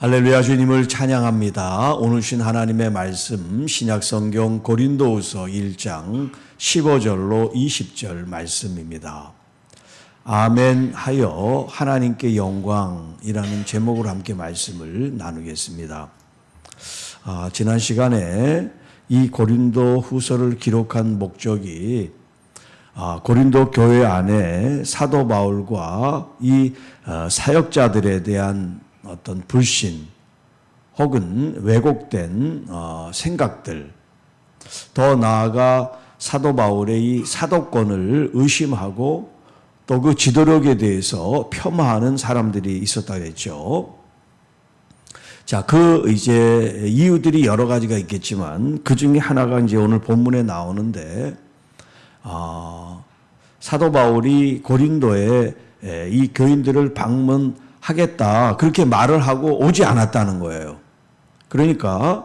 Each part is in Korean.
할렐루야 주님을 찬양합니다. 오늘 신 하나님의 말씀 신약 성경 고린도후서 1장 15절로 20절 말씀입니다. 아멘 하여 하나님께 영광이라는 제목으로 함께 말씀을 나누겠습니다. 아, 지난 시간에 이 고린도 후서를 기록한 목적이 아, 고린도 교회 안에 사도 바울과 이 어, 사역자들에 대한 어떤 불신 혹은 왜곡된 어, 생각들 더 나아가 사도 바울의 이 사도권을 의심하고 또 그 지도력에 대해서 폄하하는 사람들이 있었다 그랬죠. 자, 그 이제 이유들이 여러 가지가 있겠지만 그 중에 하나가 이제 오늘 본문에 나오는데 아, 사도 바울이 고린도에 에, 이 교인들을 방문 하겠다 그렇게 말을 하고 오지 않았다는 거예요. 그러니까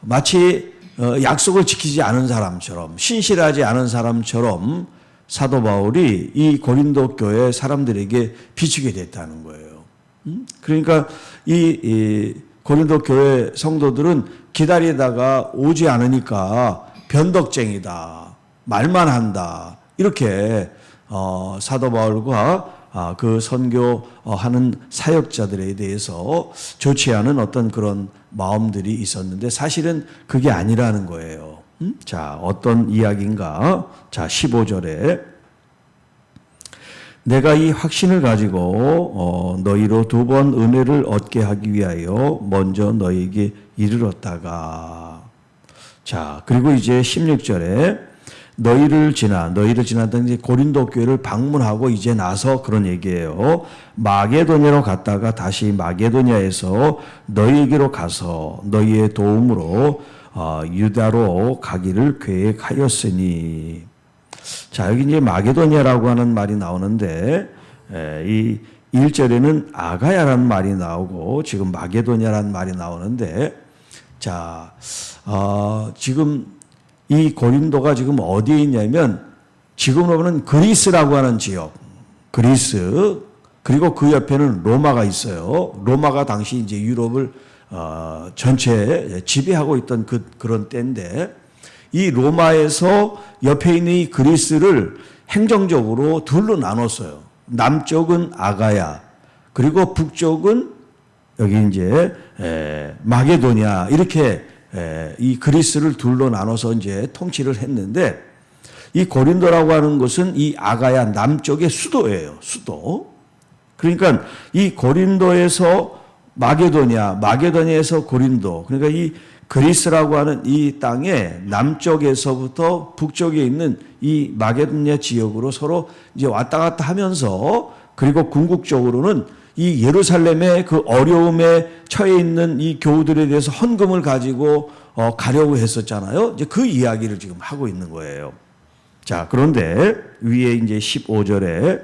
마치 어, 약속을 지키지 않은 사람처럼 신실하지 않은 사람처럼 사도 바울이 이 고린도 교회 사람들에게 비추게 됐다는 거예요. 음? 그러니까 이, 이 고린도 교회 성도들은 기다리다가 오지 않으니까 변덕쟁이다. 말만 한다. 이렇게 어, 사도 바울과 아, 그 선교하는 사역자들에 대해서 좋지 않은 어떤 그런 마음들이 있었는데 사실은 그게 아니라는 거예요. 음? 자, 어떤 이야기인가? 자, 15절에 내가 이 확신을 가지고 어, 너희로 두 번 은혜를 얻게 하기 위하여 먼저 너희에게 이르렀다가 자 그리고 이제 16절에 너희를 지나 너희를 지나던 고린도 교회를 방문하고 이제 나서 그런 얘기예요. 마게도냐로 갔다가 다시 마게도냐에서 너희에게로 가서 너희의 도움으로 어, 유다로 가기를 계획하였으니 자, 여기 이제 마게도냐라고 하는 말이 나오는데, 에, 이 1절에는 아가야라는 말이 나오고, 지금 마게도냐라는 말이 나오는데, 자, 어, 지금 이 고린도가 지금 어디에 있냐면, 지금으로 보면 그리스라고 하는 지역, 그리스, 그리고 그 옆에는 로마가 있어요. 로마가 당시 이제 유럽을 어, 전체 지배하고 있던 그, 그런 때인데, 이 로마에서 옆에 있는 이 그리스를 행정적으로 둘로 나눴어요. 남쪽은 아가야, 그리고 북쪽은 여기 이제 에, 마게도냐 이렇게 에, 이 그리스를 둘로 나눠서 이제 통치를 했는데 이 고린도라고 하는 것은 이 아가야 남쪽의 수도예요. 수도. 그러니까 이 고린도에서 마게도냐, 마게도냐에서 고린도. 그러니까 이 그리스라고 하는 이 땅의 남쪽에서부터 북쪽에 있는 이 마게도냐 지역으로 서로 이제 왔다 갔다 하면서 그리고 궁극적으로는 이 예루살렘의 그 어려움에 처해 있는 이 교우들에 대해서 헌금을 가지고 어 가려고 했었잖아요. 이제 그 이야기를 지금 하고 있는 거예요. 자, 그런데 위에 이제 15절에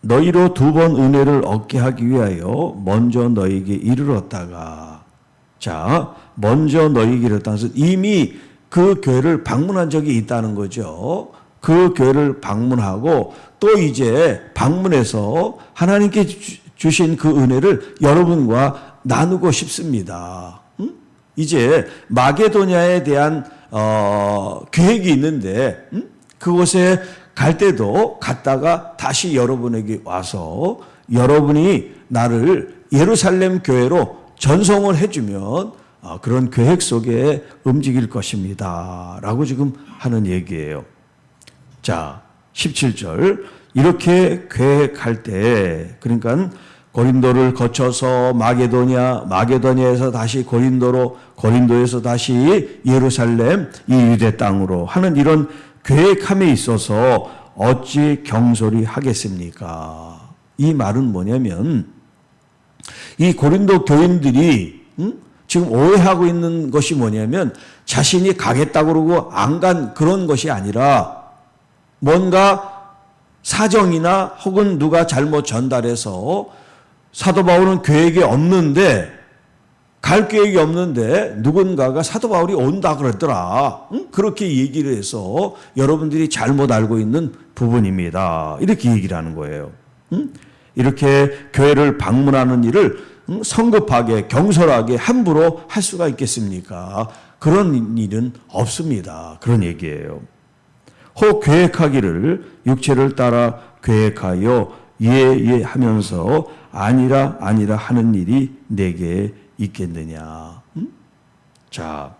너희로 두 번 은혜를 얻게 하기 위하여 먼저 너희에게 이르렀다가 자, 먼저 너희에게 이르렀다는 것은 이미 그 교회를 방문한 적이 있다는 거죠. 그 교회를 방문하고 또 이제 방문해서 하나님께 주- 주신 그 은혜를 여러분과 나누고 싶습니다. 음? 이제 마게도냐에 대한 어, 계획이 있는데 음? 그곳에 갈 때도 갔다가 다시 여러분에게 와서 여러분이 나를 예루살렘 교회로 전송을 해주면 어, 그런 계획 속에 움직일 것입니다. 라고 지금 하는 얘기예요. 자, 17절. 이렇게 계획할 때, 그러니까 고린도를 거쳐서 마게도냐, 마게도냐에서 다시 고린도로, 고린도에서 다시 예루살렘, 이 유대 땅으로 하는 이런 계획함에 있어서 어찌 경솔히 하겠습니까? 이 말은 뭐냐면, 이 고린도 교인들이 음? 지금 오해하고 있는 것이 뭐냐면 자신이 가겠다 그러고 안 간 그런 것이 아니라 뭔가 사정이나 혹은 누가 잘못 전달해서 사도 바울은 계획이 없는데 갈 계획이 없는데 누군가가 사도 바울이 온다 그랬더라. 응? 그렇게 얘기를 해서 여러분들이 잘못 알고 있는 부분입니다. 이렇게 얘기를 하는 거예요. 응? 이렇게 교회를 방문하는 일을 음, 성급하게 경솔하게 함부로 할 수가 있겠습니까? 그런 일은 없습니다. 그런 얘기예요. 혹 계획하기를 육체를 따라 계획하여 예예 하면서 아니라 아니라 하는 일이 내게 있겠느냐. 음? 자,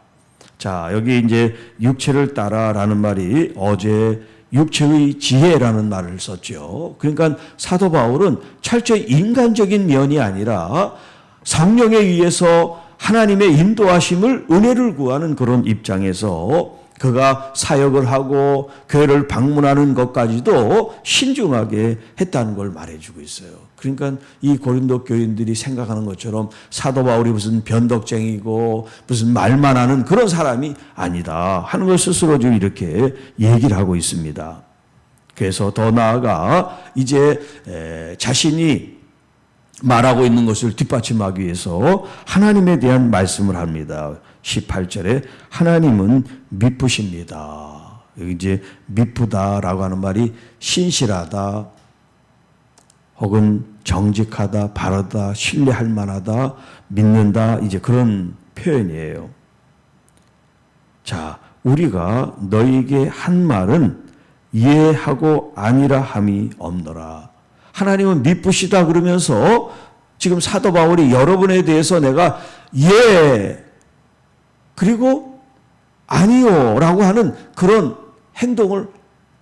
자 여기 이제 육체를 따라라는 말이 어제 육체의 지혜라는 말을 썼죠. 그러니까 사도 바울은 철저히 인간적인 면이 아니라 성령에 의해서 하나님의 인도하심을 은혜를 구하는 그런 입장에서 그가 사역을 하고 교회를 방문하는 것까지도 신중하게 했다는 걸 말해주고 있어요. 그러니까 이 고린도 교인들이 생각하는 것처럼 사도 바울이 무슨 변덕쟁이고 무슨 말만 하는 그런 사람이 아니다 하는 걸 스스로 좀 이렇게 얘기를 하고 있습니다. 그래서 더 나아가 이제 자신이 말하고 있는 것을 뒷받침하기 위해서 하나님에 대한 말씀을 합니다. 18절에 하나님은 미쁘십니다. 이제 미쁘다라고 하는 말이 신실하다 혹은 정직하다, 바르다, 신뢰할 만하다, 믿는다 이제 그런 표현이에요. 자, 우리가 너에게 한 말은 이해하고 아니라 함이 없노라. 하나님은 미쁘시다 그러면서 지금 사도 바울이 여러분에 대해서 내가 예 그리고 아니요 라고 하는 그런 행동을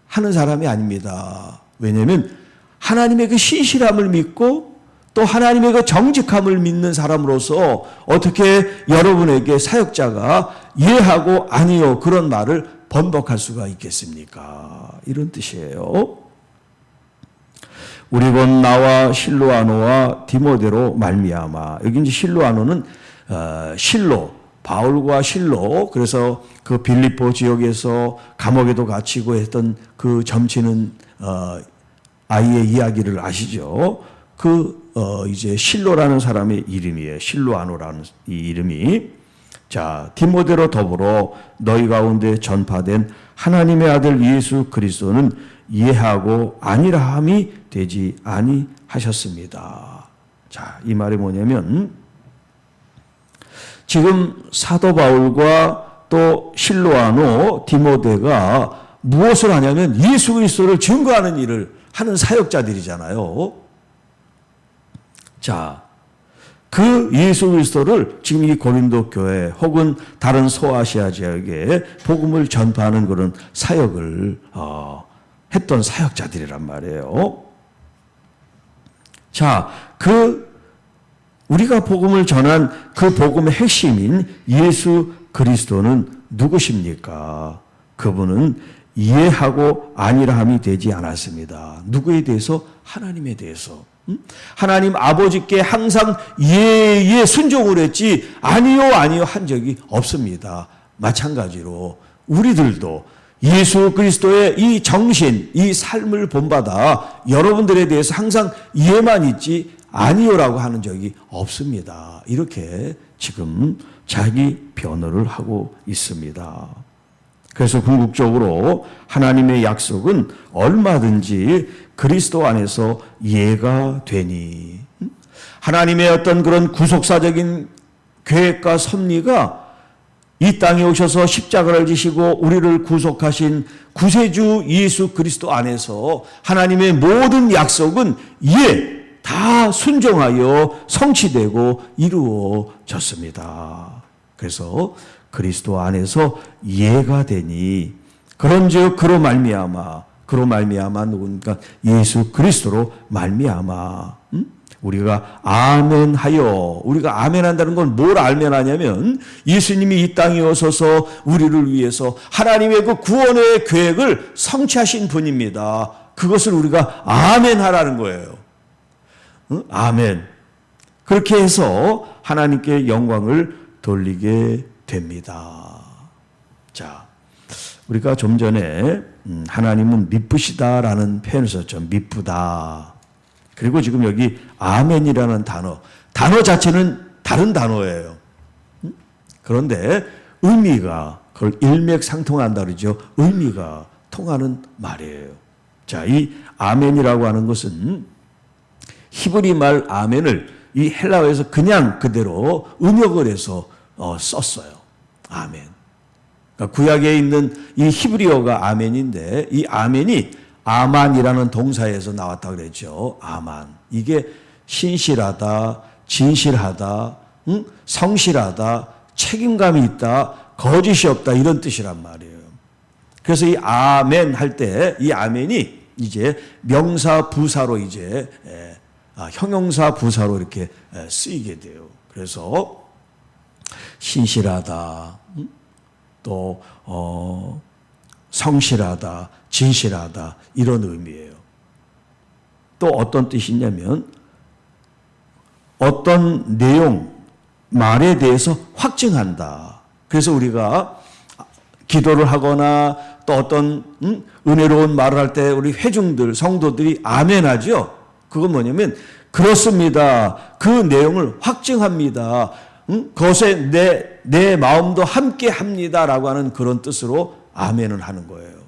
하는 사람이 아닙니다. 왜냐하면 하나님의 그 신실함을 믿고 또 하나님의 그 정직함을 믿는 사람으로서 어떻게 여러분에게 사역자가 예하고 아니요 그런 말을 번복할 수가 있겠습니까? 이런 뜻이에요. 우리 곧 나와 실로아노와 디모데로 말미암아 여기 이제 실로아노는 어, 실로 바울과 실로 그래서 그 빌립보 지역에서 감옥에도 갇히고 했던 그 점치는 어, 아이의 이야기를 아시죠? 그 어, 이제 실로라는 사람의 이름이에요. 실로아노라는 이 이름이 자 디모데로 더불어 너희 가운데 전파된 하나님의 아들 예수 그리스도는 이해하고 아니라함이 되지 아니하셨습니다. 자, 이 말이 뭐냐면 지금 사도 바울과 또 실로아노 디모데가 무엇을 하냐면 예수 그리스도를 증거하는 일을 하는 사역자들이잖아요. 자, 그 예수 그리스도를 지금 이 고린도 교회 혹은 다른 소아시아 지역에 복음을 전파하는 그런 사역을 어, 했던 사역자들이란 말이에요. 자, 그 우리가 복음을 전한 그 복음의 핵심인 예수 그리스도는 누구십니까? 그분은 이해하고 아니라함이 되지 않았습니다. 누구에 대해서? 하나님에 대해서. 하나님 아버지께 항상 예예 순종을 했지 아니요 아니요 한 적이 없습니다. 마찬가지로 우리들도 예수 그리스도의 이 정신, 이 삶을 본받아 여러분들에 대해서 항상 이해만 있지 아니요라고 하는 적이 없습니다. 이렇게 지금 자기 변호를 하고 있습니다. 그래서 궁극적으로 하나님의 약속은 얼마든지 그리스도 안에서 이해가 되니 하나님의 어떤 그런 구속사적인 계획과 섭리가 이 땅에 오셔서 십자가를 지시고 우리를 구속하신 구세주 예수 그리스도 안에서 하나님의 모든 약속은 예, 다 순종하여 성취되고 이루어졌습니다. 그래서 그리스도 안에서 이해가 되니 그런즉 그로 말미암아 그로 말미암아 누군가 예수 그리스도로 말미암아 음? 우리가 아멘 하여 우리가 아멘 한다는 건뭘 아멘하냐면 예수님이 이 땅에 오셔서 우리를 위해서 하나님의 그 구원의 계획을 성취하신 분입니다. 그것을 우리가 아멘 하라는 거예요. 응? 아멘. 그렇게 해서 하나님께 영광을 돌리게 됩니다. 자, 우리가 좀 전에 음, 하나님은 미쁘시다라는 표현을 썼죠. 미쁘다. 그리고 지금 여기 아멘이라는 단어, 단어 자체는 다른 단어예요. 음? 그런데 의미가 그걸 일맥상통한다 그러죠. 의미가 통하는 말이에요. 자, 이 아멘이라고 하는 것은 히브리 말 아멘을 이 헬라어에서 그냥 그대로 음역을 해서 어, 썼어요. 아멘. 그러니까 구약에 있는 이 히브리어가 아멘인데 이 아멘이 아만이라는 동사에서 나왔다 그랬죠. 아만. 이게 신실하다, 진실하다, 응? 성실하다, 책임감이 있다, 거짓이 없다 이런 뜻이란 말이에요. 그래서 이 아멘 할 때 이 아멘이 이제 명사 부사로 이제 에, 아, 형용사 부사로 이렇게 에, 쓰이게 돼요. 그래서 신실하다, 음? 또 어, 성실하다, 진실하다 이런 의미예요. 또 어떤 뜻이냐면 어떤 내용 말에 대해서 확증한다. 그래서 우리가 기도를 하거나 또 어떤 음, 은혜로운 말을 할 때 우리 회중들 성도들이 아멘하죠. 그건 뭐냐면 그렇습니다. 그 내용을 확증합니다. 음, 그것에 내, 내 마음도 함께 합니다라고 하는 그런 뜻으로 아멘을 하는 거예요.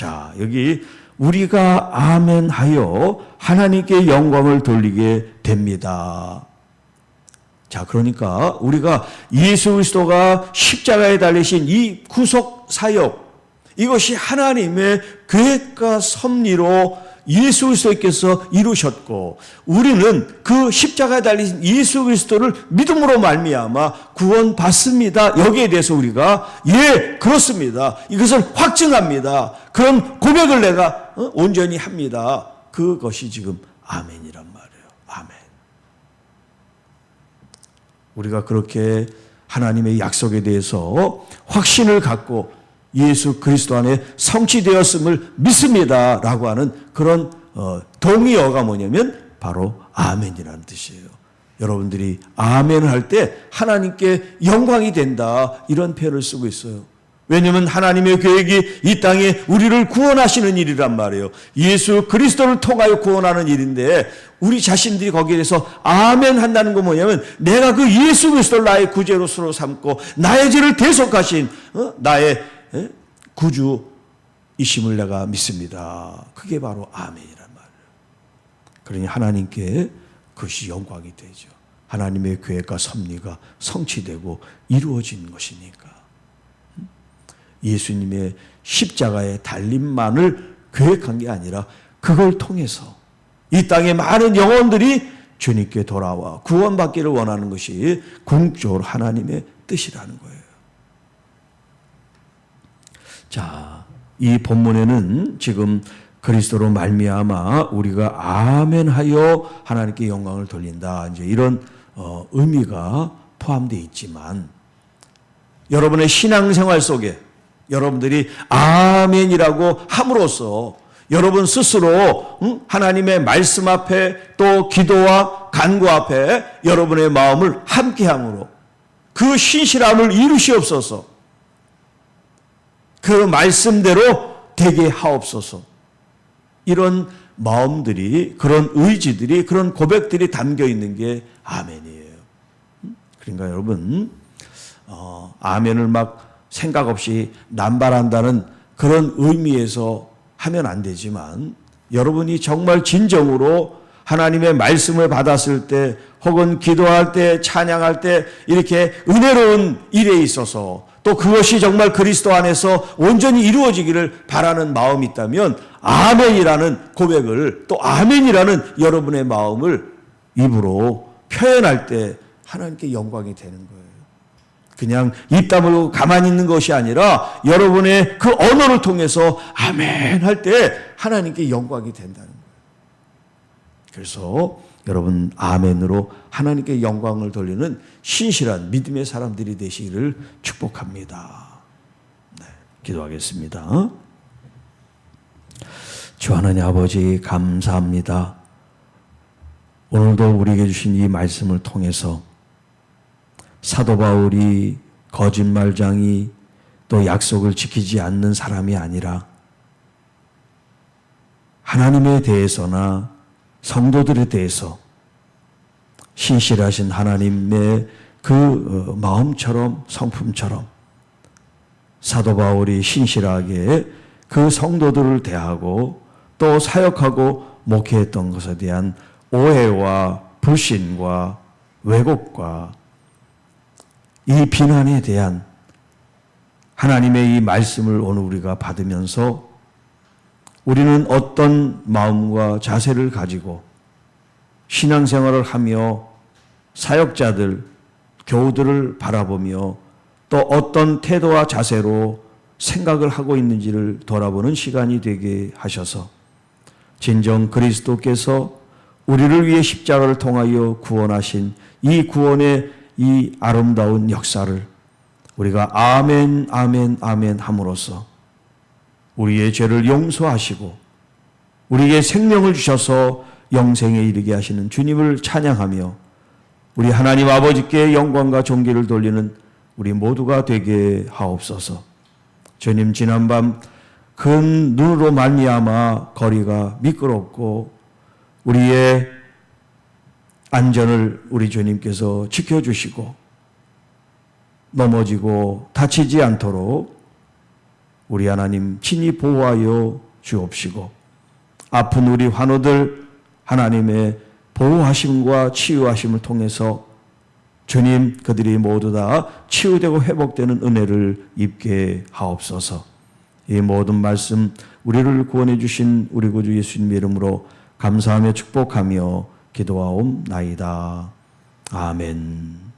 자, 여기 우리가 아멘하여 하나님께 영광을 돌리게 됩니다. 자, 그러니까 우리가 예수 그리스도가 십자가에 달리신 이 구속 사역 이것이 하나님의 계획과 섭리로 예수 그리스도께서 이루셨고 우리는 그 십자가에 달리신 예수 그리스도를 믿음으로 말미암아 구원받습니다. 여기에 대해서 우리가 예 그렇습니다. 이것을 확증합니다. 그런 고백을 내가 어, 온전히 합니다. 그것이 지금 아멘이란 말이에요. 아멘. 우리가 그렇게 하나님의 약속에 대해서 확신을 갖고 예수 그리스도 안에 성취되었음을 믿습니다 라고 하는 그런 어, 동의어가 뭐냐면 바로 아멘이라는 뜻이에요. 여러분들이 아멘을 할때 하나님께 영광이 된다 이런 표현을 쓰고 있어요. 왜냐하면 하나님의 계획이 이 땅에 우리를 구원하시는 일이란 말이에요. 예수 그리스도를 통하여 구원하는 일인데 우리 자신들이 거기에 대해서 아멘 한다는 건 뭐냐면 내가 그 예수 그리스도를 나의 구제로 스로 삼고 나의 죄를 대속하신 어? 나의 에? 구주이심을 내가 믿습니다. 그게 바로 아멘이란 말이에요. 그러니 하나님께 그것이 영광이 되죠. 하나님의 계획과 섭리가 성취되고 이루어진 것이니까. 예수님의 십자가의 달림만을 계획한 게 아니라 그걸 통해서 이 땅의 많은 영혼들이 주님께 돌아와 구원받기를 원하는 것이 궁극적으로 하나님의 뜻이라는 거예요. 자, 이 본문에는 지금 그리스도로 말미암아 우리가 아멘하여 하나님께 영광을 돌린다. 이제 이런 어, 의미가 포함되어 있지만 여러분의 신앙생활 속에 여러분들이 아멘이라고 함으로써 여러분 스스로 하나님의 말씀 앞에 또 기도와 간구 앞에 여러분의 마음을 함께함으로 그 신실함을 이루시옵소서. 그 말씀대로 되게 하옵소서. 이런 마음들이 그런 의지들이 그런 고백들이 담겨 있는 게 아멘이에요. 그러니까 여러분 어, 아멘을 막 생각 없이 남발한다는 그런 의미에서 하면 안 되지만 여러분이 정말 진정으로 하나님의 말씀을 받았을 때 혹은 기도할 때 찬양할 때 이렇게 은혜로운 일에 있어서 또 그것이 정말 그리스도 안에서 온전히 이루어지기를 바라는 마음이 있다면 아멘이라는 고백을 또 아멘이라는 여러분의 마음을 입으로 표현할 때 하나님께 영광이 되는 거예요. 그냥 입 다물고 가만히 있는 것이 아니라 여러분의 그 언어를 통해서 아멘 할 때 하나님께 영광이 된다는 거예요. 그래서 여러분 아멘으로 하나님께 영광을 돌리는 신실한 믿음의 사람들이 되시기를 축복합니다. 네, 기도하겠습니다. 주 하나님 아버지 감사합니다. 오늘도 우리에게 주신 이 말씀을 통해서 사도 바울이 거짓말장이 또 약속을 지키지 않는 사람이 아니라 하나님에 대해서나 성도들에 대해서 신실하신 하나님의 그 어, 마음처럼 성품처럼 사도 바울이 신실하게 그 성도들을 대하고 또 사역하고 목회했던 것에 대한 오해와 불신과 왜곡과 이 비난에 대한 하나님의 이 말씀을 오늘 우리가 받으면서 우리는 어떤 마음과 자세를 가지고 신앙생활을 하며 사역자들, 교우들을 바라보며 또 어떤 태도와 자세로 생각을 하고 있는지를 돌아보는 시간이 되게 하셔서 진정 그리스도께서 우리를 위해 십자가를 통하여 구원하신 이 구원의 이 아름다운 역사를 우리가 아멘, 아멘, 아멘 함으로써 우리의 죄를 용서하시고 우리에게 생명을 주셔서 영생에 이르게 하시는 주님을 찬양하며 우리 하나님 아버지께 영광과 존귀를 돌리는 우리 모두가 되게 하옵소서. 주님 지난밤 큰 눈으로 말미암아 거리가 미끄럽고 우리의 안전을 우리 주님께서 지켜주시고 넘어지고 다치지 않도록 우리 하나님 친히 보호하여 주옵시고 아픈 우리 환우들 하나님의 보호하심과 치유하심을 통해서 주님 그들이 모두 다 치유되고 회복되는 은혜를 입게 하옵소서. 이 모든 말씀 우리를 구원해 주신 우리 구주 예수님 이름으로 감사하며 축복하며 기도하옵나이다. 아멘.